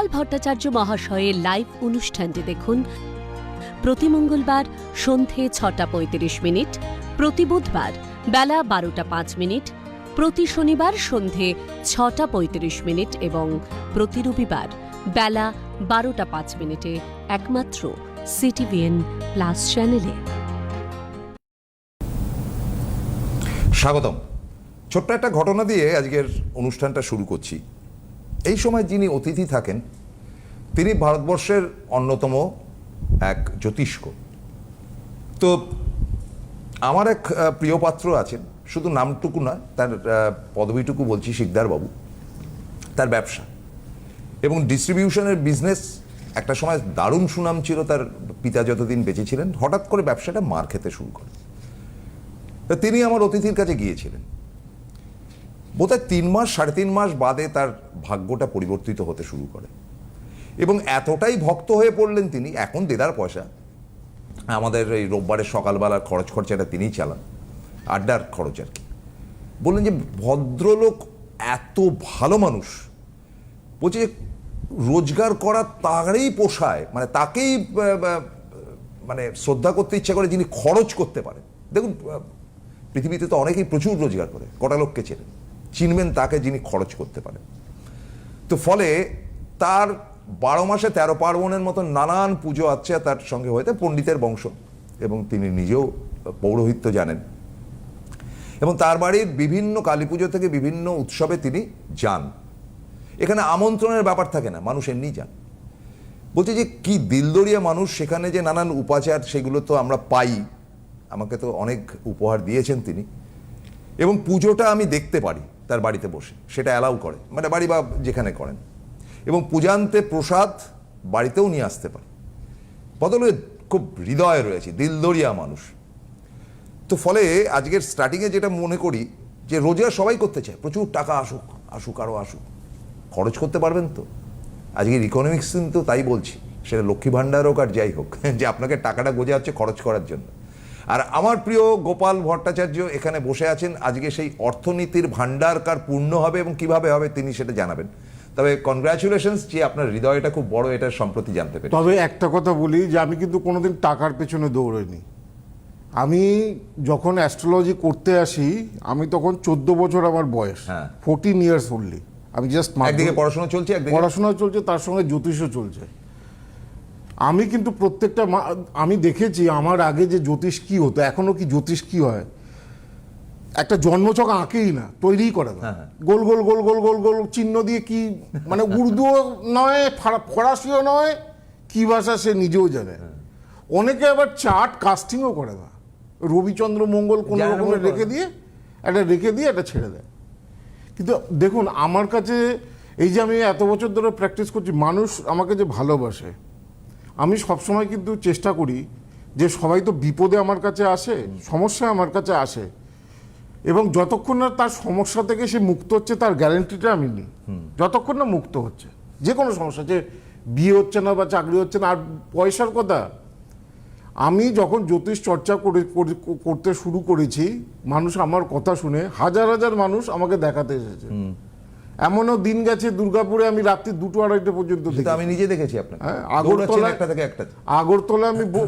গোপাল ভট্টাচার্য মহাশয়ের লাইভ অনুষ্ঠানটি দেখুন। প্রতি মঙ্গলবার সন্ধে ছটা পঁয়ত্রিশ মিনিট, প্রতি বুধবার বেলা বারোটা পাঁচ মিনিট, প্রতি শনিবার সন্ধে ছটা পঁয়ত্রিশ মিনিট এবং প্রতি রবিবার বেলা বারোটা পাঁচ মিনিটে একমাত্র সিটিভিএন প্লাস চ্যানেলে। স্বাগতম। ছোট্ট একটা ঘটনা দিয়ে আজকের অনুষ্ঠানটা শুরু করছি। এই সময় যিনি অতিথি থাকেন, তিনি ভারতবর্ষের অন্যতম এক জ্যোতিষ্ক। তো আমার এক প্রিয় পাত্র আছেন, শুধু নামটুকু নয়, তার পদবিটুকু বলছি বাবু তার ব্যবসা। এবং ডিস্ট্রিবিউশনের বিজনেস, একটা সময় দারুণ সুনাম ছিল তার, পিতা যতদিন বেঁচে ছিলেন, হঠাৎ করে ব্যবসাটা মার খেতে শুরু করে। তিনি আমার অতিথির কাছে গিয়েছিলেন। বোধহয় তিন মাস, সাড়ে তিন মাস বাদে তার ভাগ্যটা পরিবর্তিত হতে শুরু করে। এবং এতটাই ভক্ত হয়ে পড়লেন তিনি, এখন দেদার পয়সা। আমাদের এই রোববারের সকালবেলার খরচ খরচাটা তিনিই চালান, আড্ডার খরচ আর কি। বললেন যে, ভদ্রলোক এত ভালো মানুষ বলছে রোজগার করা তারই পোষায় মানে তাকেই মানে শ্রদ্ধা করতে ইচ্ছা করে যিনি খরচ করতে পারেন। দেখুন পৃথিবীতে তো অনেকেই প্রচুর রোজগার করে, কটা লোককে চেনেন। চিনবেন তাকে যিনি খরচ করতে পারেন। তো ফলে তার বারো মাসে তেরো পার্বণের মতো নানান পুজো আছে তার সঙ্গে হয়তো পণ্ডিতের বংশ এবং তিনি নিজেও পৌরোহিত্য জানেন। এবং তার বাড়ির বিভিন্ন কালী পুজো থেকে বিভিন্ন উৎসবে তিনি যান। এখানে আমন্ত্রণের ব্যাপার থাকে না, মানুষ এমনি যান। বলছে যে কি দিলদরিয়া মানুষ সেখানে যে নানান উপাচার সেগুলো তো আমরা পাই। আমাকে তো অনেক উপহার দিয়েছেন তিনি। এবং পুজোটা আমি দেখতে পারি। তার বাড়িতে বসে, সেটা অ্যালাউ করে মানে বাড়ি বা যেখানে করেন। এবং পূজান্তে প্রসাদ বাড়িতেও নিয়ে আসতে পারে। বদলে খুব হৃদয় রয়েছে, দিলদরিয়া মানুষ। তো ফলে আজকের স্টার্টিংয়ে যেটা মনে করি, যে রোজগার সবাই করতে চায়, প্রচুর টাকা আসুক আসুক আরও আসুক। খরচ করতে পারবেন তো। আজকের ইকোনমিক্স কিন্তু তাই বলছি, সেটা লক্ষ্মী ভাণ্ডার হোক আর যাই হোক, যে আপনাকে টাকাটা গোজা হচ্ছে খরচ করার জন্য। আর আমার প্রিয় গোপাল ভট্টাচার্য এখানে বসে আছেন। আজকে সেই অর্থনীতির ভাণ্ডার কার পূর্ণ হবে এবং কীভাবে হবে তিনি সেটা জানাবেন। তবে কনগ্রাচুলেশনস যে আপনার হৃদয়টা খুব বড় এটা সম্প্রতি জানতে পেরে তবে একটা কথা বলি যে আমি কিন্তু কোনোদিন টাকার পেছনে দৌড়াইনি। আমি যখন অ্যাস্ট্রোলজি করতে আসি আমি তখন চোদ্দ বছর আমার বয়স। হ্যাঁ। ফোরটিন ইয়ার্স অনলি আমি জাস্ট একদিকে পড়াশোনা চলছে পড়াশোনা চলছে তার সঙ্গে জ্যোতিষও চলছে। আমি কিন্তু প্রত্যেকটা মা- আমি দেখেছি আমার আগে যে জ্যোতিষ কি হতো এখনও কি জ্যোতিষ কি হয়? একটা জন্মছক আঁকেই না তৈরিই করে না। হ্যাঁ, হ্যাঁ। গোল গোল গোল গোল গোল গোল চিহ্ন দিয়ে কি মানে উর্দুও নয় ফরাসিও নয় কি ভাষা সে নিজেও জানে। হ্যাঁ। অনেকে আবার চার্ট কাস্টিংও করে না। রবিচন্দ্র মঙ্গল কোনো রকমের রেখে দিয়ে একটা রেখে দিয়ে একটা ছেড়ে দেয়। কিন্তু দেখুন আমার কাছে এই যে আমি এত বছর ধরে প্র্যাকটিস করছি মানুষ আমাকে যে ভালোবাসে আমি সবসময় কিন্তু চেষ্টা করি যে সবাই তো বিপদে আমার কাছে আসে সমস্যা আমার কাছে আসে। এবং যতক্ষণ না তার সমস্যা থেকে সে মুক্ত হচ্ছে তার গ্যারেন্টিটা আমি নিই। যতক্ষণ না মুক্ত হচ্ছে। যে কোনো সমস্যা যে বিয়ে হচ্ছে না বা চাকরি হচ্ছে না আর পয়সার কথা। আমি যখন জ্যোতিষ চর্চা করে করে- করতে শুরু করেছি মানুষ আমার কথা শুনে হাজার হাজার মানুষ আমাকে দেখাতে এসেছে। এমনও দিন গেছে দুর্গাপুরে আমি রাত্রি দুটো আড়াইটে পর্যন্ত আমি নিজে দেখেছি আপনাকে। হ্যাঁ, আগরতলা একটা থেকে একটা। আগরতলা আমি বউ-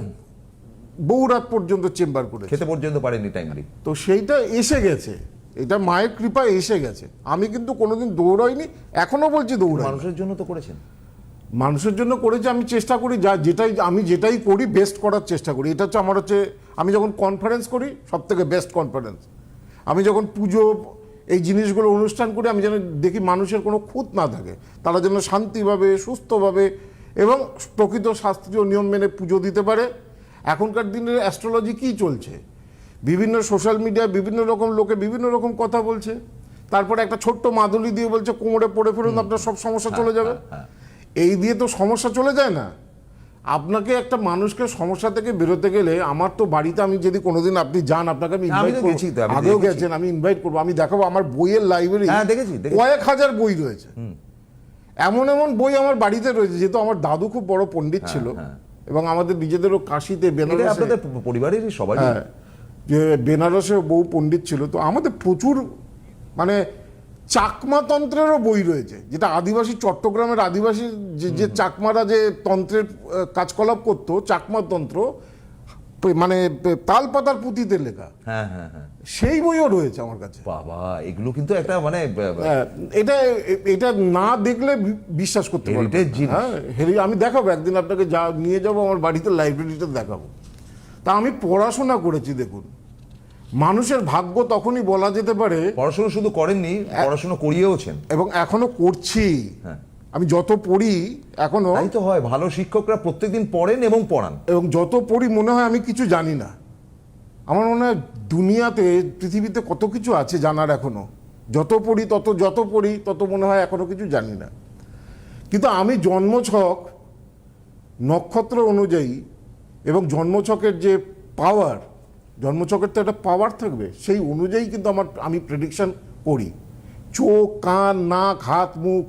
বহু রাত পর্যন্ত চেম্বার করে খেতে পর্যন্ত পারেনি টাইমলি তো সেইটা এসে গেছে। এটা মায়ের কৃপা এসে গেছে। আমি কিন্তু কোনোদিন দৌড়াইনি এখনও বলছি দৌড়াই মানুষের জন্য তো করেছেন। মানুষের জন্য করেছি আমি চেষ্টা করি যা যেটাই আমি যেটাই করি বেস্ট করার চেষ্টা করি। এটা হচ্ছে আমার হচ্ছে আমি যখন কনফারেন্স করি সব থেকে বেস্ট কনফারেন্স আমি যখন পুজো এই জিনিসগুলো অনুষ্ঠান করি আমি যেন দেখি মানুষের কোনো খুঁত না থাকে। তারা যেন শান্তিভাবে সুস্থভাবে এবং প্রকৃত শাস্ত্রীয় নিয়ম মেনে পুজো দিতে পারে। এখনকার দিনের অ্যাস্ট্রোলজি কী চলছে? বিভিন্ন সোশ্যাল মিডিয়ায় বিভিন্ন রকম লোকে বিভিন্ন রকম কথা বলছে। তারপরে একটা ছোট্ট মাদুলি দিয়ে বলছে কোমরে পড়ে ফেরুন আপনার সব সমস্যা চলে যাবে। এই দিয়ে তো সমস্যা চলে যায় না। আপনাকে একটা মানুষকে সমস্যা থেকে বেরোতে গেলে আমার তো বাড়িতে আমি যদি কোনোদিন আপনি যান আপনাকে আমি ইনভাইট গেছি আমি আগেও গেছেন আমি ইনভাইট করব। আমি দেখাবো আমার বইয়ের লাইব্রেরি হ্যাঁ, দেখেছি। কয়েক হাজার বই রয়েছে। এমন এমন বই আমার বাড়িতে রয়েছে যেহেতু আমার দাদু খুব বড় পণ্ডিত ছিল হ্যাঁ। এবং আমাদের নিজেদেরও কাশিতে বেনারসে আপনাদের পরিবারেরই সবারই। হ্যাঁ যে বেনারসে বউ পণ্ডিত ছিল। তো আমাদের প্রচুর মানে চাকমাতন্ত্রেরও বই রয়েছে যেটা আদিবাসী চট্টগ্রামের আদিবাসী যে যে চাকমারা যে তন্ত্রের কাজকলাপ করতো চাকমা তন্ত্র মানে তাল পাতার পুঁথিতে লেখা। হ্যাঁ হ্যাঁ হ্যাঁ। সেই বইও রয়েছে আমার কাছে। বাবা এগুলো কিন্তু একটা মানে হ্যাঁ, এটা এটা না দেখলে বিশ্বাস করতে Heritage হ্যাঁ হেরি আমি দেখাবো একদিন আপনাকে যা নিয়ে যাব আমার বাড়িতে লাইব্রেরিটা দেখাবো। তা আমি পড়াশোনা করেছি দেখুন। মানুষের ভাগ্য তখনই বলা যেতে পারে পড়াশোনা শুধু করেননি পড়াশোনা করিয়েওছেন। এবং এখনও করছি। হ্যাঁ। আমি যত পড়ি এখনও তাই তো হয় ভালো শিক্ষকরা প্রত্যেকদিন পড়েন এবং পড়ান। এবং যত পড়ি মনে হয় আমি কিছু জানি না। আমার মনে হয় দুনিয়াতে পৃথিবীতে কত কিছু আছে জানার এখনও। যত পড়ি তত যত পড়ি তত মনে হয় এখনও কিছু জানি না। কিন্তু আমি জন্মছক নক্ষত্র অনুযায়ী এবং জন্মছকের যে পাওয়ার জন্মছকের তো একটা পাওয়ার থাকবে। সেই অনুযায়ী কিন্তু আমার আমি প্রেডিকশন করি। চোখ কান নাক হাত মুখ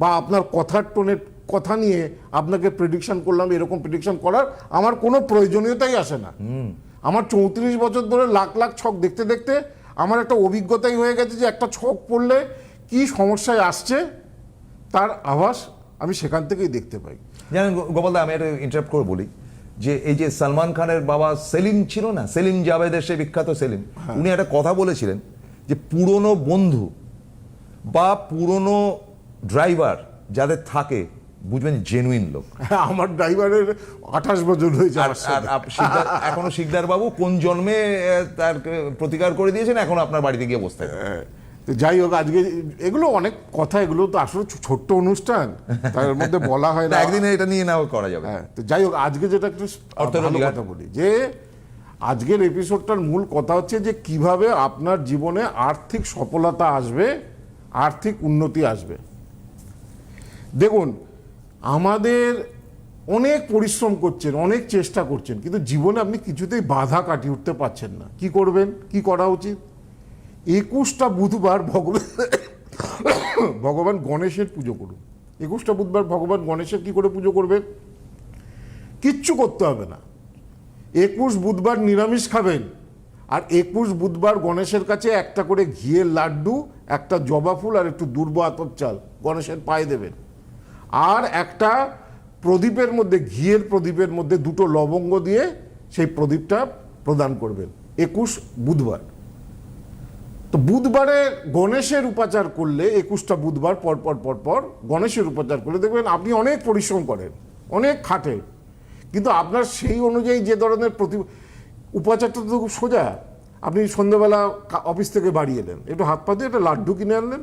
বা আপনার কথার টোনের কথা নিয়ে আপনাকে প্রেডিকশন করলাম এরকম প্রেডিকশন করার আমার কোনো প্রয়োজনীয়তাই আসে না। আমার চৌত্রিশ বছর ধরে লাখ লাখ ছক দেখতে দেখতে আমার একটা অভিজ্ঞতাই হয়ে গেছে যে একটা ছক পড়লে কি সমস্যায় আসছে তার আভাস আমি সেখান থেকেই দেখতে পাই। জানেন গোপালদা আমি একটা ইন্টারাপ্ট করে বলি। যে এই যে সালমান খানের বাবা সেলিম ছিল না সেলিম জাভেদের সে বিখ্যাত সেলিম উনি একটা কথা বলেছিলেন যে পুরনো বন্ধু বা পুরনো ড্রাইভার যাদের থাকে বুঝবেন জেনুইন লোক। হ্যাঁ, আমার ড্রাইভারের আঠাশ বছর হয়েছে এখনও শিকদার বাবু কোন জন্মে তার প্রতিকার করে দিয়েছেন এখন আপনার বাড়িতে গিয়ে বসতে হ্যাঁ, তো যাই হোক আজকে এগুলো অনেক কথা এগুলো তো আসলে ছোট্ট অনুষ্ঠান। তার মধ্যে বলা হয় না একদিন এটা নিয়ে নেওয়া করা যাবে। হ্যাঁ তো যাই হোক আজকে যেটা একটু ভালো কথা বলি যে আজকের এপিসোডটার মূল কথা হচ্ছে যে কীভাবে আপনার জীবনে আর্থিক সফলতা আসবে আর্থিক উন্নতি আসবে। দেখুন আমাদের অনেক পরিশ্রম করছেন অনেক চেষ্টা করছেন কিন্তু জীবনে আপনি কিছুতেই বাধা কাটিয়ে উঠতে পারছেন না। কি করবেন? কি করা উচিত? একুশটা বুধবার ভগবান ভগবান গণেশের পুজো করুন। একুশটা বুধবার ভগবান গণেশের কি করে পুজো করবেন কিচ্ছু করতে হবে না। একুশ বুধবার নিরামিষ খাবেন আর একুশ বুধবার গণেশের কাছে একটা করে ঘিয়ের লাড্ডু, একটা জবা ফুল আর একটু দুর্ব আতপ চাল গণেশের পায়ে দেবেন। আর একটা প্রদীপের মধ্যে, ঘিয়ের প্রদীপের মধ্যে দুটো লবঙ্গ দিয়ে সেই প্রদীপটা প্রদান করবেন। একুশ বুধবার। তো বুধবারে গণেশের উপাচার করলে, একুশটা বুধবার পর পর পর পর গণেশের উপাচার করলে দেখবেন আপনি অনেক পরিশ্রম করেন, অনেক খাটে। কিন্তু আপনার সেই অনুযায়ী যে ধরনের প্রতি, উপাচারটা তো খুব সোজা। আপনি সন্ধ্যেবেলা অফিস থেকে বাড়ি এলেন, একটু হাত পা দিয়ে একটা লাড্ডু কিনে আনলেন,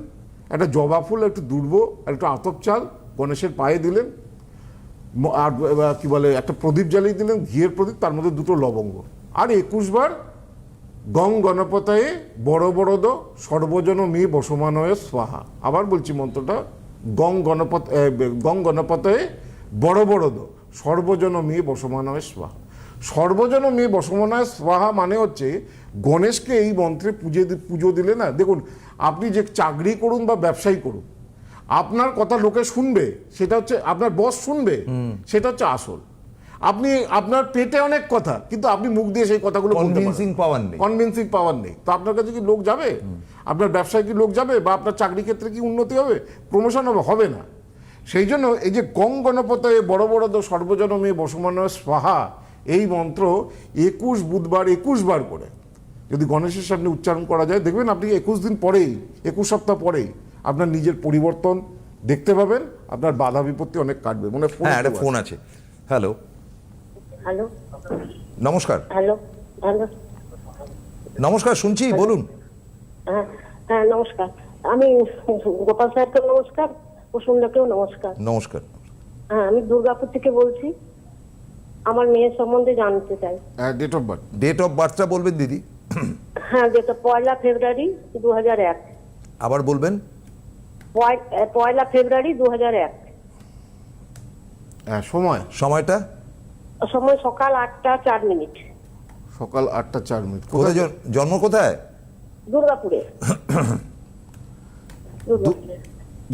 একটা জবা ফুল, একটু দুর্ব একটু আতপ চাল গণেশের পায়ে দিলেন আর কী বলে, একটা প্রদীপ জ্বালিয়ে দিলেন, ঘিয়ের প্রদীপ, তার মধ্যে দুটো লবঙ্গ। আর একুশ বার গং গণপতায়ে বড় বড়দ সর্বজন মি বসমানয় স্বাহা। আবার বলছি মন্ত্রটা গং গণপত গং গণপতায়ে বড় বড়দ সর্বজন মি বসমানয় স্বাহা। সর্বজন মি বসমানয় স্বাহা মানে হচ্ছে গণেশকে এই মন্ত্রে পুজো পুজো দিলে না দেখুন আপনি যে চাকরি করুন বা ব্যবসায়ী করুন আপনার কথা লোকে শুনবে সেটা হচ্ছে আপনার বস শুনবে সেটা হচ্ছে আসল। আপনি আপনার পেটে অনেক কথা কিন্তু আপনি মুখ দিয়ে সেই কথাগুলো কনভিনসিং পাওয়ার নেই। কনভিন্সিং পাওয়ার নেই। তো আপনার কাছে কি লোক যাবে? আপনার ব্যবসায় কি লোক যাবে? বা আপনার চাকরি ক্ষেত্রে কি উন্নতি হবে? প্রমোশন হবে হবে না। সেই জন্য এই যে গং গণপত বড় বড় তো সর্বজনমে বসমান স্বাহা এই মন্ত্র একুশ বুধবার একুশ বার করে যদি গণেশের সামনে উচ্চারণ করা যায় দেখবেন আপনি একুশ দিন পরেই একুশ সপ্তাহ পরেই আপনার নিজের পরিবর্তন দেখতে পাবেন আপনার বাধা বিপত্তি অনেক কাটবে। মানে হ্যাঁ ফোন আছে। Hello hello? নমস্কার। হ্যালো? হ্যালো? নমস্কার শুনছি বলুন। হ্যাঁ হ্যাঁ নমস্কার। আমি গোপাল সাহেবকে নমস্কার কুসুমদাকেও নমস্কার। নমস্কার। হ্যাঁ আমি দুর্গাপুর থেকে বলছি আমার মেয়ের সম্বন্ধে জানতে চাই। Date of birth date of বার্থটা বলবেন দিদি? হ্যাঁ যেটা পয়লা ফেব্রুয়ারি দু হাজার এক। আবার বলবেন? পয়লা ফেব্রুয়ারি দু হাজার এক। হ্যাঁ সময়। সময়টা? সময় সকাল আটটা চার মিনিট। সকাল আটটা চার মিনিট। কোথায়? জন্ম কোথায়? দুর্গাপুরে।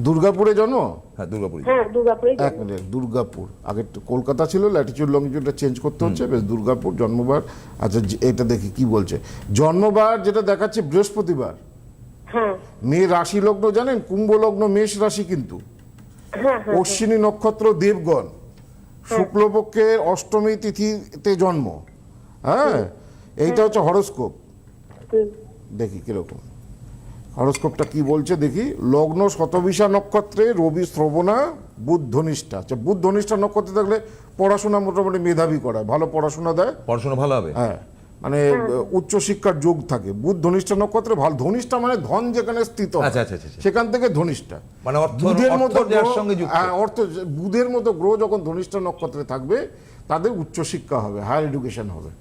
দুর্গাপুরে। জন্ম? হ্যাঁ দুর্গাপুরি হ্যাঁ দুর্গাপুরে এক মিনিট দুর্গাপুর। আগে কলকাতা ছিল ল্যাটিচিউড লংটিচিউডটা চেঞ্জ করতে হচ্ছে বেশ দুর্গাপুর জন্মবার। আচ্ছা এটা দেখি কি বলছে? জন্মবার যেটা দেখাচ্ছে বৃহস্পতিবার। হ্যাঁ। মেয়ে রাশি লগ্ন জানেন? কুম্ভ লগ্ন মেষ রাশি কিন্তু। হ্যাঁ হ্যাঁ। অশ্বিনী নক্ষত্র দেবগণ। শুক্লপক্ষের অষ্টমী তিথিতে জন্ম। হ্যাঁ? এইটা হচ্ছে হরস্কোপ। দেখি কীরকম। হরস্কোপটা কি বলছে দেখি? লগ্ন শতবিশা নক্ষত্রে রবি শ্রবণা বুদ্ধনিষ্ঠা আচ্ছা বুদ্ধনিষ্ঠা নক্ষত্রে থাকলে পড়াশোনা মোটামুটি মেধাবী করা ভালো পড়াশোনা দেয়। পড়াশোনা ভালো হবে? হ্যাঁ। মানে উচ্চ শিক্ষার যোগ থাকে। বুধ ধনিষ্ঠা নক্ষত্রে ভালো। ধনিষ্ঠা মানে ধন যেখানে স্থিত হয়, আচ্ছা, আচ্ছা, আচ্ছা। সেখান থেকে ধনিষ্ঠা। মানে বুধের মতো সঙ্গে হ্যাঁ, অর্থ বুধের মতো গ্রহ যখন ধনিষ্ঠা নক্ষত্রে থাকবে তাদের উচ্চ শিক্ষা হবে হায়ার এডুকেশন হবে।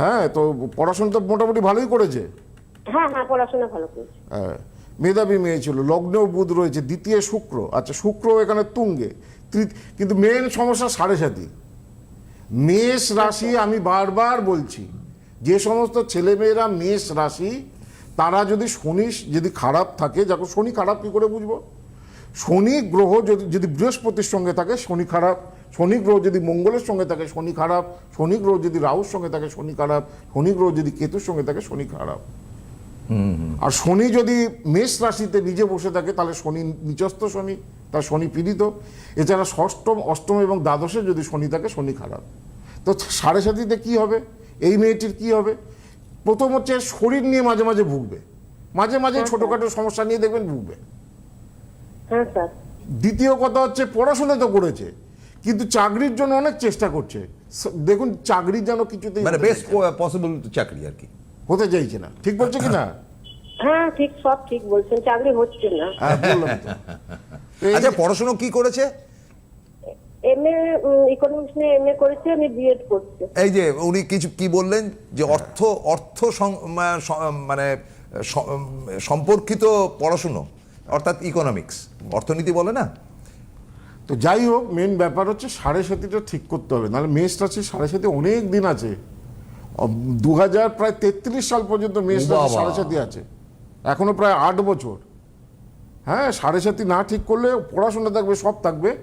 হ্যাঁ তো পড়াশোনা তো মোটামুটি ভালোই করেছে। হ্যাঁ হ্যাঁ পড়াশোনা ভালো করেছি। হ্যাঁ, মেধাবী মেয়ে ছিল লগ্নেও বুধ রয়েছে দ্বিতীয় শুক্র। আচ্ছা শুক্র এখানে তুঙ্গে। কিন্তু মেন সমস্যা সাড়ে সাথী মেষ রাশি আমি বারবার বলছি। যে সমস্ত ছেলেমেয়েরা মেষ রাশি তারা যদি শনি যদি খারাপ থাকে যখন শনি খারাপ কি করে বুঝব? শনি গ্রহ যদি যদি বৃহস্পতির সঙ্গে থাকে শনি খারাপ শনি গ্রহ যদি মঙ্গলের সঙ্গে থাকে শনি খারাপ শনি গ্রহ যদি রাহুর সঙ্গে থাকে শনি খারাপ শনি গ্রহ যদি কেতুর সঙ্গে থাকে শনি খারাপ। আর শনি যদি মেষ রাশিতে নিজে বসে থাকে তাহলে শনি নিচস্থ শনি তার শনি পীড়িত। এছাড়া ষষ্ঠম অষ্টম এবং দ্বাদশে যদি শনি থাকে শনি খারাপ। তো সাড়ে সাতিতে কী হবে? এই মেয়েটির কি হবে? প্রথম হচ্ছে শরীর নিয়ে মাঝে মাঝে ভুগবে। মাঝে মাঝে ছোটোখাটো সমস্যা নিয়ে দেখবেন ভুগবে। হ্যাঁ দ্বিতীয় কথা হচ্ছে পড়াশোনা তো করেছে কিন্তু চাকরির জন্য অনেক চেষ্টা করছে। দেখুন চাকরির যেন কিছুতেই মানে বেস্ট পসিবল চাকরি আর কি। হতে চাইছে না। ঠিক বলছে কি না? হ্যাঁ ঠিক সব ঠিক বলছেন। চাকরি হচ্ছে না। হ্যাঁ আচ্ছা পড়াশোনা কি করেছে? এম এ ইকোনমিক্স নিয়ে এম এ করেছে আমি বিএড করছি। এই যে উনি কিছু কি বললেন? যে অর্থ অর্থ সং- মানে সম্পর্কিত পড়াশুনো অর্থাৎ ইকোনমিক্স অর্থনীতি বলে না? তো যাই হোক মেন ব্যাপার হচ্ছে সাড়ে সাতিটা ঠিক করতে হবে। নাহলে মেসটা রাশি সাড়ে সাতি অনেক দিন আছে। দু হাজার প্রায় তেত্রিশ সাল পর্যন্ত মেসটা সাড়ে সাতি আছে। এখনও প্রায় আট বছর। হ্যাঁ সাড়ে সাতি না ঠিক করলে পড়াশোনা থাকবে সব থাকবে।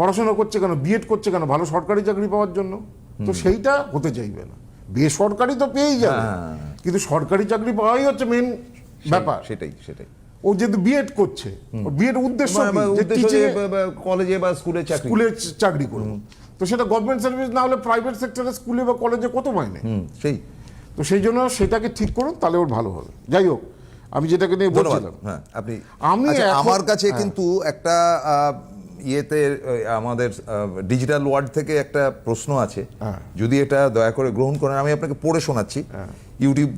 পড়াশোনা করছে কেন? বিএড করছে কেন? ভালো সরকারি চাকরি পাওয়ার জন্য? তো সেইটা হতে চাইবে না। বেসরকারি তো পেয়েই যাবে। হ্যাঁ। কিন্তু সরকারি চাকরি পাওয়াই হচ্ছে মেন ব্যাপার। সেটাই সেটাই। ও যেহেতু বিএড করছে বিএড উদ্দেশ্য কলেজে বা স্কুলে স্কুলে চাকরি। করব তো সেটা গভর্নমেন্ট সার্ভিস না হলে প্রাইভেট সেক্টরে স্কুলে বা কলেজে কত মাইনে? সেই। তো সেই জন্য সেটাকে ঠিক করুন তাহলে ওর ভালো হবে। যাই হোক আমি যেটাকে নিয়ে বলছিলাম হ্যাঁ আপনি আমি আচ্ছা, আমার কাছে হ্যাঁ। কিন্তু একটা ইয়েতে আমাদের ডিজিটাল ওয়ার্ড থেকে একটা প্রশ্ন আছে। হ্যাঁ। যদি এটা দয়া করে গ্রহণ করেন আমি আপনাকে পড়ে শোনাচ্ছি। ইউটিউব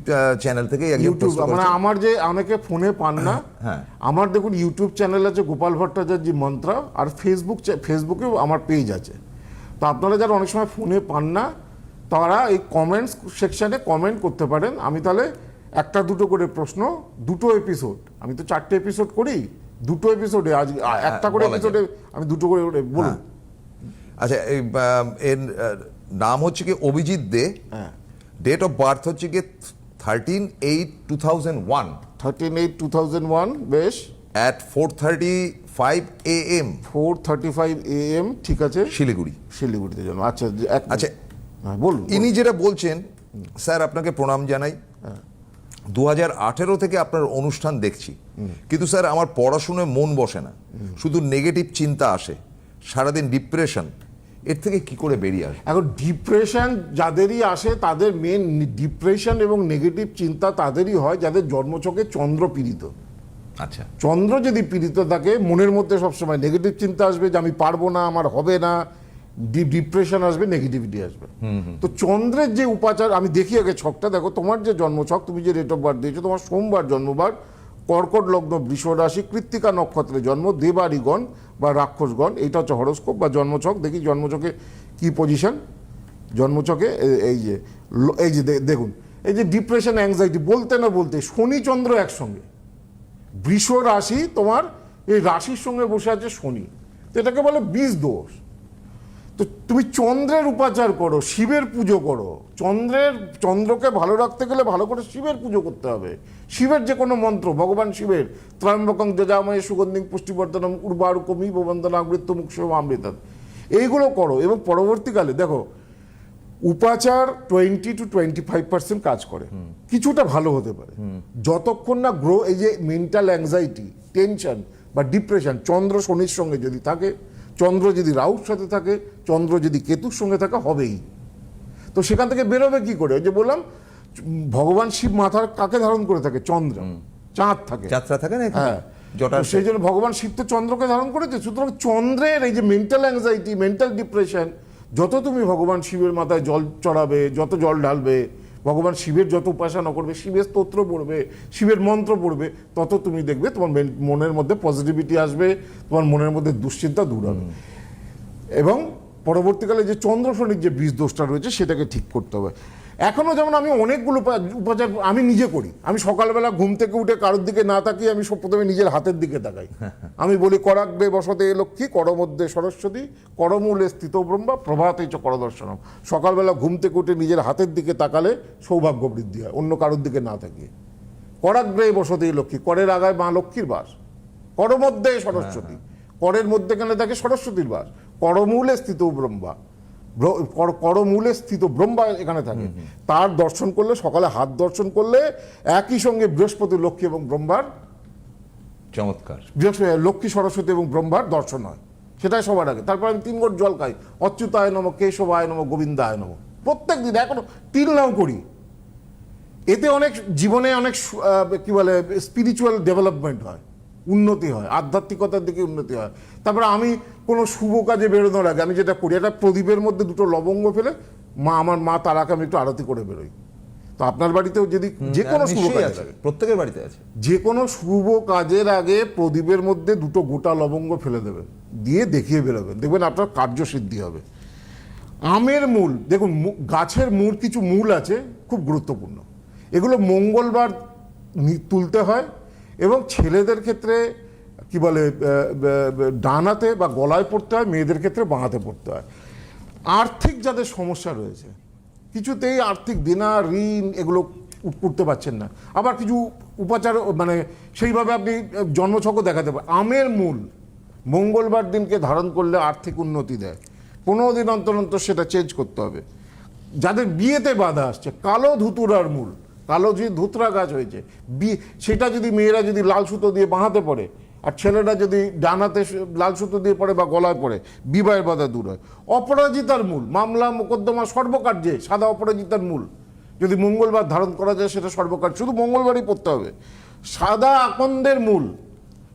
চ্যানেল থেকে ইউটিউব মানে আমার যে অনেকে ফোনে পান না হ্যাঁ। আমার দেখুন ইউটিউব চ্যানেল আছে গোপাল ভট্টাচার্য মন্ত্রা আর ফেসবুক ফেসবুকেও আমার পেজ আছে। তো আপনারা যারা অনেক সময় ফোনে পান না তারা এই কমেন্টস সেকশনে কমেন্ট করতে পারেন। আমি তাহলে একটা দুটো করে প্রশ্ন দুটো এপিসোড আমি তো চারটে এপিসোড করি। দুটো এপিসোডে আজ একটা করে এপিসোডে আমি দুটো করে বলুন। আচ্ছা এই এর নাম হচ্ছে কি অভিজিৎ দে। হ্যাঁ। ডেট অফ বার্থ হচ্ছে কি thirteen eight two thousand one thirteen eight two thousand one বেশ। At four thirty five A M four thirty five A M ঠিক আছে। শিলিগুড়ি। শিলিগুড়িতে জন্য আচ্ছা আচ্ছা, হ্যাঁ বলুন ইনি যেটা বলছেন স্যার আপনাকে প্রণাম জানাই। দু হাজার আঠেরো থেকে আপনার অনুষ্ঠান দেখছি। কিন্তু স্যার আমার পড়াশুনোয় মন বসে না। শুধু নেগেটিভ চিন্তা আসে। সারাদিন ডিপ্রেশন এর থেকে কি করে বেরিয়ে আসবে? এখন ডিপ্রেশন যাদেরই আসে তাদের মেন ডিপ্রেশন এবং নেগেটিভ চিন্তা তাদেরই হয় যাদের জন্মছকে চন্দ্র পীড়িত। আচ্ছা। চন্দ্র যদি পীড়িত থাকে মনের মধ্যে সবসময় নেগেটিভ চিন্তা আসবে যে আমি পারব না আমার হবে না। ডিপ্রেশন আসবে নেগেটিভিটি আসবে। তো চন্দ্রের যে উপাচার আমি দেখি আগে ছকটা দেখো তোমার যে জন্মছক তুমি যে ডেট অফ বার্থ দিয়েছ তোমার সোমবার জন্মবার কর্কট লগ্ন বৃষ রাশি কৃত্তিকা নক্ষত্রে জন্ম দেবারিগণ বা রাক্ষসগণ এইটা হচ্ছে হরস্কোপ বা জন্মছক দেখি জন্মছকে কি পজিশন জন্মছকে এই যে এই যে দেখুন এই যে ডিপ্রেশন অ্যাংজাইটি বলতে না বলতে শনি চন্দ্র একসঙ্গে। বৃষ রাশি তোমার এই রাশির সঙ্গে বসে আছে শনি। তো এটাকে বলে বীজ দোষ। তো তুমি চন্দ্রের উপাচার করো শিবের পুজো করো। চন্দ্রের চন্দ্রকে ভালো রাখতে গেলে ভালো করে শিবের পুজো করতে হবে। শিবের যে কোনো মন্ত্র ভগবান শিবের ত্রয়ম্বকং যজাময় সুগন্ধিং পুষ্টিবর্ধনম উর্বারুকমি বন্দনা আমৃত্য মুখ অমৃত এইগুলো করো এবং পরবর্তীকালে দেখো উপাচার twenty two twenty five percent কাজ করে। কিছুটা ভালো হতে পারে। যতক্ষণ না গ্রো এই যে মেন্টাল অ্যাংজাইটি টেনশন বা ডিপ্রেশন চন্দ্র শনির সঙ্গে যদি থাকে চন্দ্র যদি রাহুর সাথে থাকে চন্দ্র যদি কেতুর সঙ্গে থাকে হবেই। তো সেখান থেকে বেরোবে কি করে? ওই যে বললাম ভগবান শিব মাথার কাকে ধারণ করে থাকে? চন্দ্র। চাঁদ থাকে। যাত্রা থাকে না হ্যাঁ। সেই জন্য ভগবান শিব তো চন্দ্রকে ধারণ করেছে। সুতরাং চন্দ্রের এই যে মেন্টাল অ্যাংজাইটি মেন্টাল ডিপ্রেশন যত তুমি ভগবান শিবের মাথায় জল চড়াবে যত জল ঢালবে ভগবান শিবের যত উপাসনা করবে শিবের স্তোত্র পড়বে শিবের মন্ত্র পড়বে তত তুমি দেখবে তোমার মেন- মনের মধ্যে পজিটিভিটি আসবে তোমার মনের মধ্যে দুশ্চিন্তা দূর হবে। এবং পরবর্তীকালে যে চন্দ্র শনির যে বীজ দোষটা রয়েছে সেটাকে ঠিক করতে হবে। এখনও যেমন আমি অনেকগুলো উপা- উপাচার আমি নিজে করি। আমি সকালবেলা ঘুম থেকে উঠে কারোর দিকে না তাকিয়ে আমি সব প্রথমে নিজের হাতের দিকে তাকাই। আমি বলি করাগ্রে বসতে এ লক্ষ্মী করমধ্যে সরস্বতী করমূলে স্থিত ব্রহ্মা প্রভাতে চ করদর্শনম। সকালবেলা ঘুম থেকে উঠে নিজের হাতের দিকে তাকালে সৌভাগ্য বৃদ্ধি হয় অন্য কারোর দিকে না তাকিয়ে। করাগ্রে বসতে এই লক্ষ্মী করের আগায় মা লক্ষ্মীর বাস করমধ্যে সরস্বতী। করের মধ্যেখানে থাকে সরস্বতীর বাস? করমূলে স্থিত ব্রহ্মা করমূলে স্থিত ব্রহ্মা এখানে থাকে। তার দর্শন করলে সকালে হাত দর্শন করলে একই সঙ্গে বৃহস্পতি লক্ষ্মী এবং ব্রহ্মার চমৎকার। বৃহস্পতি লক্ষ্মী সরস্বতী এবং ব্রহ্মার দর্শন হয়। সেটাই সবার আগে। তারপর আমি তিন গোট জল খাই। অচ্যুতায় নম কেশবায় নম গোবিন্দায় নম। প্রত্যেক দিন এখনও তিল নাও করি। এতে অনেক জীবনে অনেক কি বলে স্পিরিচুয়াল ডেভেলপমেন্ট হয়। উন্নতি হয় আধ্যাত্মিকতার দিকে উন্নতি হয়। তারপরে আমি কোনো শুভ কাজে বেরোনোর আগে আমি যেটা করি একটা প্রদীপের মধ্যে দুটো লবঙ্গ ফেলে মা আমার মা তারাকে আমি একটু আরতি করে বেরোই। তো আপনার বাড়িতেও যদি যে কোনো শুভ নিশ্চয়ই কাজে আছে প্রত্যেকের বাড়িতে আছে। যে কোনো শুভ কাজের আগে প্রদীপের মধ্যে দুটো গোটা লবঙ্গ ফেলে দেবেন দিয়ে দেখিয়ে বেরোবেন। দেখবেন আপনার কার্যসিদ্ধি হবে। আমের মূল দেখুন গাছের মূল কিছু মূল আছে খুব গুরুত্বপূর্ণ। এগুলো মঙ্গলবার তুলতে হয় এবং ছেলেদের ক্ষেত্রে, কি বলে ডানাতে বা গলায় পড়তে হয়, মেয়েদের ক্ষেত্রে বাঁহাতে পড়তে হয়। আর্থিক যাদের সমস্যা রয়েছে, কিছুতেই আর্থিক দেনা, ঋণ এগুলো করতে পারছেন না। আবার কিছু উপাচার মানে সেইভাবে আপনি জন্মছকও দেখাতে পারেন। আমের মূল মঙ্গলবার দিনকে ধারণ করলে আর্থিক উন্নতি দেয়। পনেরো দিন অন্তর অন্তর সেটা চেঞ্জ করতে হবে। যাদের বিয়েতে বাধা আসছে, কালো ধুতুরার মূল কালো যে ধুতরা গাছ হয়েছে, বি- সেটা যদি মেয়েরা যদি লাল সুতো দিয়ে বাঁহাতে পড়ে, আর ছেলেরা যদি ডানাতে লাল সুতো দিয়ে পড়ে বা গলায় পড়ে, বিবাহের বাধা দূর হয়। অপরাজিতার মূল, মামলা মোকদ্দমা সর্বকার্যে, সাদা অপরাজিতার মূল। যদি মঙ্গলবার ধারণ করা যায়, সেটা সর্বকার শুধু মঙ্গলবারই পড়তে হবে। সাদা আকন্দের মূল,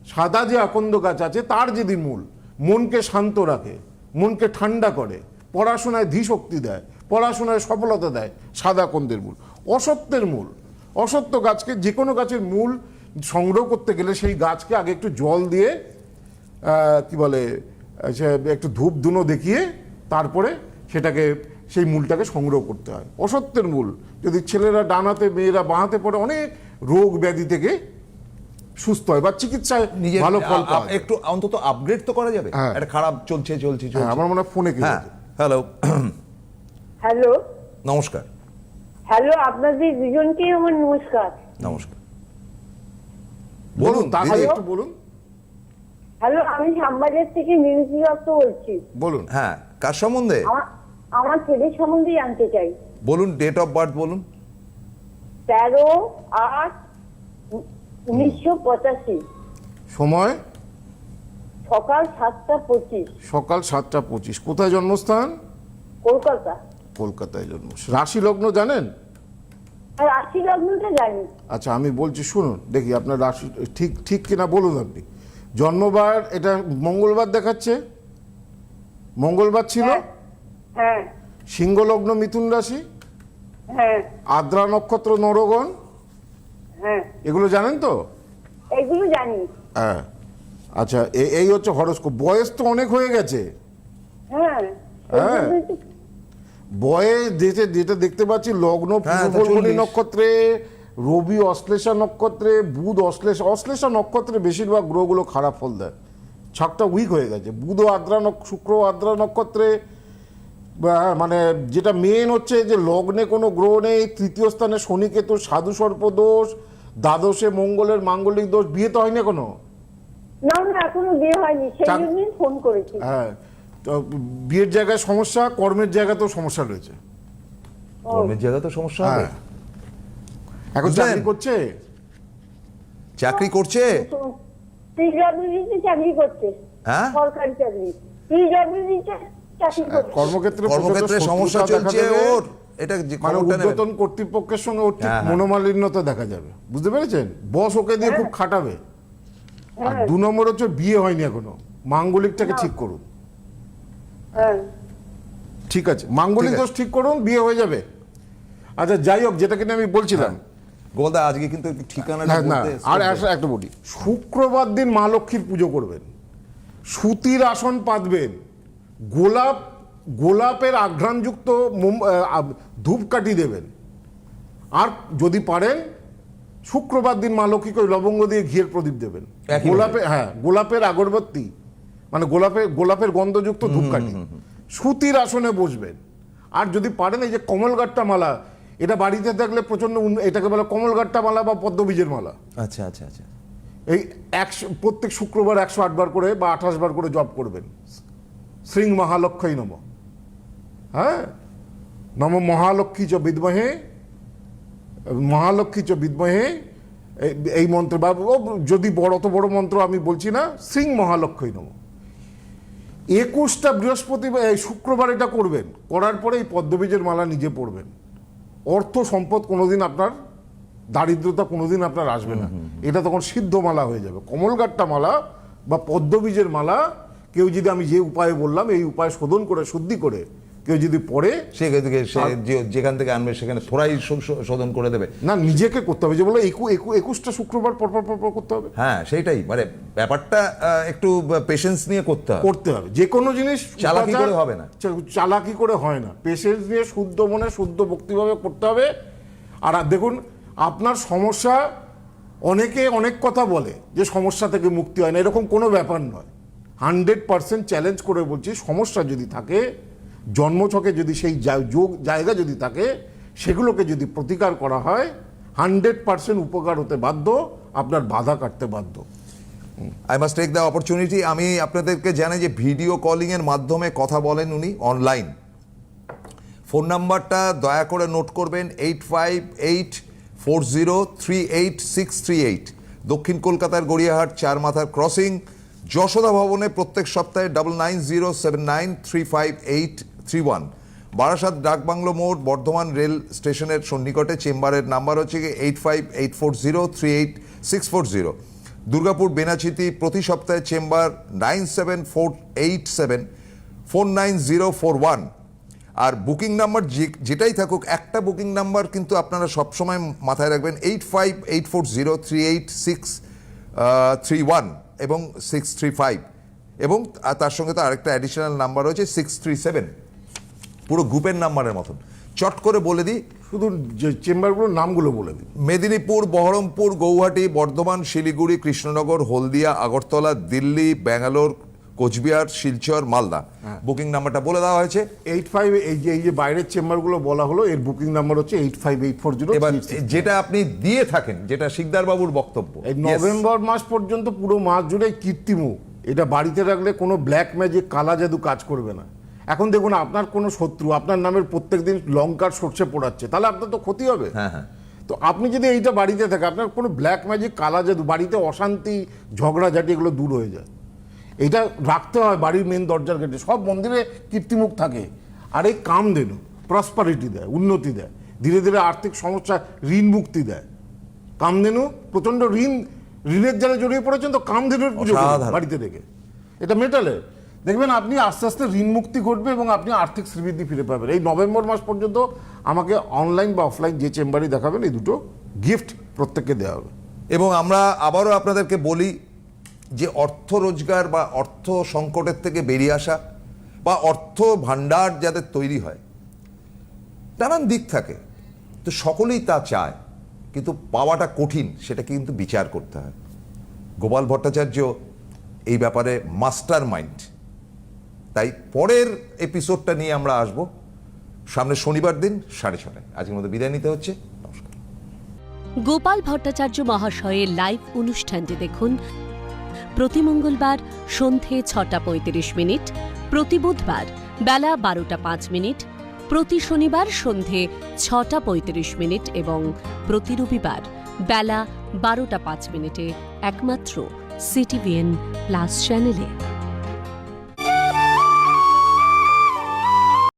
সাদা যে আকন্দ গাছ আছে, তার যদি মূল, মনকে শান্ত রাখে, মনকে ঠান্ডা করে, পড়াশোনায় ধীশক্তি দেয়, পড়াশোনায় সফলতা দেয়, সাদা আকন্দের মূল। অসত্যের মূল। অসত্য গাছকে যে কোনো গাছের মূল সংগ্রহ করতে গেলে সেই গাছকে আগে একটু জল দিয়ে আহ, কি বলে একটু ধূপ ধুনো দেখিয়ে তারপরে সেটাকে সেই মূলটাকে সংগ্রহ করতে হয়। অসত্যের মূল। যদি ছেলেরা ডানাতে মেয়েরা বাঁহাতে পড়ে অনেক রোগ ব্যাধি থেকে সুস্থ হয় বা চিকিৎসায় ভালো ফল। একটু অন্তত আপগ্রেড তো করা যাবে? হ্যাঁ। একটা খারাপ চলছে চলছে হ্যাঁ, আমার মনে হয় ফোনে কি হ্যাঁ হ্যালো হ্যালো নমস্কার। হ্যালো আপনাদের দুজনকেই আমার নমস্কার। নমস্কার। বলুন দিদি। একটু বলুন। হ্যালো আমি শ্যামবাজার থেকে মিনতি দত্ত বলছি। বলুন। হ্যাঁ কার সম্বন্ধে? আমার আমার ছেলের সম্বন্ধে জানতে চাই। বলুন ডেট অফ বার্থ বলুন। তেরো আট উনিশশো পঁচাশি। সময়? সকাল সাতটা পঁচিশ। সকাল সাতটা পঁচিশ। কোথায় জন্মস্থান? কলকাতা। কলকাতায় জন্ম। রাশি লগ্ন জানেন? রাশি লগ্নটা জানি। আচ্ছা আমি বলছি শুনুন দেখি আপনার রাশি ঠিক ঠিক কিনা বলুন আপনি। জন্মবার এটা মঙ্গলবার দেখাচ্ছে? মঙ্গলবার ছিল? হ্যাঁ হ্যাঁ। সিংহ লগ্ন মিথুন রাশি? হ্যাঁ। আদ্রা নক্ষত্র নরগণ? হ্যাঁ। এগুলো জানেন তো? এগুলো জানি। হ্যাঁ। আচ্ছা এ- এই হচ্ছে হরস্কোপ। বয়স তো অনেক হয়ে গেছে। হ্যাঁ হ্যাঁ। এই জন্যই তো- বয়স যেটা দেখতে পাচ্ছি লগ্ন হ্যাঁ, তা পূর্বফল্গুনী 40 নক্ষত্রে রবি অশ্লেষা নক্ষত্রে বুধ অশ্লেষা অশ্লেষা নক্ষত্রে বেশিরভাগ গ্রহগুলো খারাপ ফল দেয়। ছাকটা উইক হয়ে গেছে। বুধ আদ্রা শুক্র আদ্রা নক্ষত্রে মানে যেটা মেন হচ্ছে যে লগ্নে কোনো গ্রহ নেই তৃতীয় স্থানে শনি কেতু সাধু সর্প দোষ দ্বাদশে মঙ্গলের মাঙ্গলিক দোষ বিয়ে তো হয়নি কোনো না না এখনও বিয়ে হয়নি। সেই জন্যই ফোন করেছি। হ্যাঁ। বিয়ের জায়গায় সমস্যা কর্মের জায়গাতেও সমস্যা রয়েছে। কর্মের জায়গা তো সমস্যা হবে? হ্যাঁ। এখন বুঝলেন? চাকরি করছে? চাকরি করছে? পিডব্লিউডিতে চাকরি করছে। হ্যাঁ? সরকারি চাকরি। পিডব্লিউডিতে চাকরি করছে। কর্মক্ষেত্রে সমস্যা শত্রুতা দেখা চলছে দেবে। ওর। এটা যে মানে খবরটা নেবেন। ঊর্ধ্বতন কর্তৃপক্ষের সঙ্গে ওর ঠিক হ্যাঁ, হ্যাঁ। মনোমালিন্যতা দেখা যাবে। বুঝতে পেরেছেন? বস ওকে দিয়ে খুব খাটাবে। আর দু নম্বর হচ্ছে বিয়ে হয়নি এখনও। মাঙ্গলিকটাকে ঠিক করুন। হ্যাঁ ঠিক আছে মাঙ্গলিক দোষ ঠিক করুন বিয়ে হয়ে যাবে। আচ্ছা যাই হোক যেটা কিনা আমি বলছিলাম। গোলদা আজকে কিন্তু হ্যাঁ, না আর একটা- বলি। শুক্রবার দিন মা লক্ষ্মীর পুজো করবেন। সুতির আসন পাতবেন। গোলাপ গোলাপের আঘ্রাণযুক্ত ধূপকাঠি দেবেন। আর যদি পারেন শুক্রবার দিন মা লক্ষ্মীকে লবঙ্গ দিয়ে ঘিয়ের প্রদীপ দেবেন। গোলাপে হ্যাঁ গোলাপের আগরবাতি। মানে গোলাপের গোলাপের গন্ধযুক্ত ধূপকাঠি। সুতির আসনে বসবেন। আর যদি পারেন এই যে কমলগাট্টা মালা এটা বাড়িতে থাকলে প্রচণ্ড এটাকে বলে কমলগাট্টা মালা বা পদ্মবীজের মালা। আচ্ছা আচ্ছা আচ্ছা। এই একশো প্রত্যেক শুক্রবার একশো আটবার করে বা আঠাশ বার করে জপ করবেন। শ্রীং মহালক্ষ্মী নম। হ্যাঁ? নম মহালক্ষ্মী চ বিদ্মহে মহালক্ষ্মী চ বিদ্মহে এই- মন্ত্র বা ও যদি বড় অত বড় মন্ত্র আমি বলছি না শ্রীং মহালক্ষ্মী নম। একুশটা বৃহস্পতিবার এই শুক্রবার এটা করবেন। করার পরে এই পদ্মবীজের মালা নিজে পড়বেন। অর্থ সম্পদ কোনোদিন আপনার দারিদ্রতা কোনোদিন আপনার আসবে না। এটা তখন সিদ্ধ মালা হয়ে যাবে। কমলগাট্টা মালা বা পদ্মবীজের মালা কেউ যদি আমি যে উপায়ে বললাম এই উপায় শোধন করে শুদ্ধি করে কেউ যদি পড়ে সে থেকে সে যেখান থেকে আনবে সেখানে থোড়াই শোধন করে দেবে। না নিজেকে করতে হবে যে বলে একু একু একুশটা শুক্রবার পরপর পরপর করতে হবে। হ্যাঁ সেইটাই। মানে ব্যাপারটা একটু পেশেন্স নিয়ে করতে হবে। করতে হবে। যে কোনো জিনিস চালাকি করে হবে না। চালাকি করে হয় না। পেশেন্স নিয়ে শুদ্ধ মনে শুদ্ধ ভক্তিভাবে করতে হবে। আর আর দেখুন আপনার সমস্যা অনেকে অনেক কথা বলে যে সমস্যা থেকে মুক্তি হয় না। এরকম কোনো ব্যাপার নয়। হান্ড্রেড পার্সেন্ট চ্যালেঞ্জ করে বলছি সমস্যা যদি থাকে জন্মছকে যদি সেই যোগ, জায়গা যদি থাকে, সেগুলোকে যদি প্রতিকার করা হয়, হান্ড্রেড পার্সেন্ট উপকার হতে বাধ্য, আপনার বাধা কাটতে বাধ্য। I must take the opportunity আমি আপনাদেরকে জানাই যে ভিডিও কলিংয়ের মাধ্যমে কথা বলেন উনি অনলাইন ফোন নাম্বারটা দয়া করে নোট করবেন eight five eight four zero three eight six three eight দক্ষিণ কলকাতার গড়িয়াহাট চার মাথার ক্রসিং যশোদা ভবনে প্রত্যেক সপ্তাহে double nine zero seven nine three five eight three one. Barasat Dak Bungalow মোড়, বর্ধমান রেল স্টেশনের সন্নিকটে। চেম্বারের নাম্বার হচ্ছে eight five eight four zero three eight six four zero Durgapur, Benachiti, প্রতি সপ্তাহে chamber nine seven four eight seven four nine zero four one আর booking number যেটাই থাকুক, একটা বুকিং নাম্বার কিন্তু আপনারা সবসময় মাথায় রাখবেন eight five eight four zero three eight six three one এবং সিক্স থ্রি ফাইভ এবং তার সঙ্গে তো আরেকটা অ্যাডিশনাল নাম্বার হচ্ছে সিক্স থ্রি সেভেন পুরো গ্রুপের নাম্বারের মতন। চট করে বলে দিই শুধু যে চেম্বারগুলোর নামগুলো বলে দিই মেদিনীপুর বহরমপুর গৌহাটি বর্ধমান শিলিগুড়ি কৃষ্ণনগর হলদিয়া আগরতলা দিল্লি ব্যাঙ্গালোর কোচবিহার শিলচর মালদা। বুকিং নাম্বারটা বলে দেওয়া হয়েছে। এইট ফাইভ এই যে এই যে বাইরের চেম্বারগুলো বলা হলো এর বুকিং নাম্বার হচ্ছে eight five eight four zero এবার যেটা আপনি দিয়ে থাকেন যেটা শিকদার বাবুর বক্তব্য এই নভেম্বর মাস পর্যন্ত পুরো মাস জুড়ে কীর্তিমুখ। এটা বাড়িতে রাখলে কোনো ব্ল্যাক ম্যাজিক কালা জাদু কাজ করবে না। এখন দেখুন আপনার কোনো শত্রু আপনার নামের প্রত্যেক দিন লঙ্কার সর্ষে পোড়াচ্ছে তাহলে আপনার তো ক্ষতি হবে। হ্যাঁ হ্যাঁ। তো আপনি যদি এইটা বাড়িতে থাকে আপনার কোনো ব্ল্যাক ম্যাজিক কালা জাদু বাড়িতে অশান্তি ঝগড়াঝাটি এগুলো দূর হয়ে যায়। এটা রাখতে হয় বাড়ির মেন দরজার গেটে সব মন্দিরে কীর্তিমুখ থাকে। আর এই কাম দেন প্রসপারিটি দেয় উন্নতি দেয় ধীরে ধীরে আর্থিক সমস্যা ঋণ মুক্তি দেয়। কামধেনু প্রচণ্ড ঋণ ঋণের জালে জড়িয়ে পড়েছেন তো কামধেনুর পুজো বাড়িতে রেখে। এটা মেটালের দেখবেন আপনি আস্তে আস্তে ঋণ মুক্তি ঘটবে এবং আপনি আর্থিক শ্রীবৃদ্ধি ফিরে পাবেন। এই নভেম্বর মাস পর্যন্ত আমাকে অনলাইন বা অফলাইন যে চেম্বারই দেখাবেন, এই দুটো গিফট প্রত্যেককে দেওয়া হবে। এবং আমরা আবারও আপনাদেরকে বলি যে অর্থ রোজগার বা অর্থ সংকটের থেকে বেরিয়ে আসা বা অর্থ ভাণ্ডার যাদের তৈরি হয়, নানান দিক থাকে। তো সকলেই তা চায়, কিন্তু পাওয়াটা কঠিন, সেটা কিন্তু বিচার করতে হয়। গোপাল ভট্টাচার্য এই ব্যাপারে মাস্টার মাইন্ড তাই পরের এপিসোডটা নিয়ে আমরা আসব। সামনে শনিবার দিন, সাড়ে ছটায়। আজকের মতো বিদায় নিতে হচ্ছে। নমস্কার। গোপাল ভট্টাচার্য মহাশয়ের লাইভ অনুষ্ঠানটি দেখুন প্রতি মঙ্গলবার সন্ধে ছটা পঁয়ত্রিশ মিনিট, প্রতি বুধবার বেলা বারোটা পাঁচ মিনিট, প্রতি শনিবার সন্ধে ছটা পঁয়ত্রিশ মিনিট এবং প্রতি রবিবার বেলা বারোটা পাঁচ মিনিটে একমাত্র সিটিভিএন প্লাস চ্যানেলে